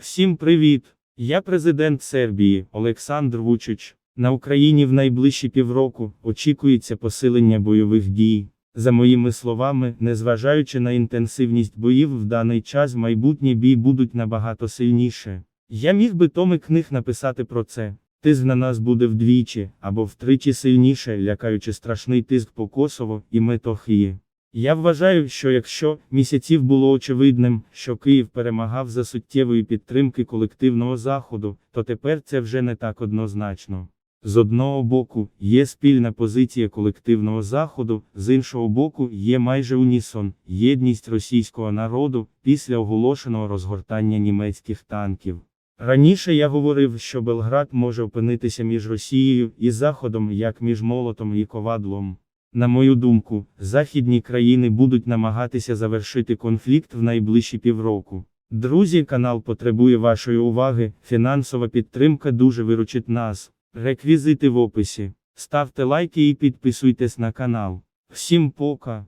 Всім привіт! Я президент Сербії Олександр Вучич. На Україні в найближчі півроку очікується посилення бойових дій. За моїми словами, незважаючи на інтенсивність боїв в даний час майбутні бій будуть набагато сильніше. Я міг би томи книг написати про це. Тиск на нас буде вдвічі або втричі сильніше, лякаючи страшний тиск по Косово і Метохії. Я вважаю, що якщо місяців було очевидним, що Київ перемагав за суттєвої підтримки колективного заходу, то тепер це вже не так однозначно. З одного боку, є спільна позиція колективного заходу, з іншого боку, є майже унісон єдність російського народу після оголошеного розгортання німецьких танків. Раніше я говорив, що Белград може опинитися між Росією і Заходом як між молотом і ковадлом. На мою думку, західні країни будуть намагатися завершити конфлікт в найближчі півроку. Друзі, канал потребує вашої уваги, фінансова підтримка дуже виручить нас. Реквізити в описі. Ставте лайки і підписуйтесь на канал. Всім пока!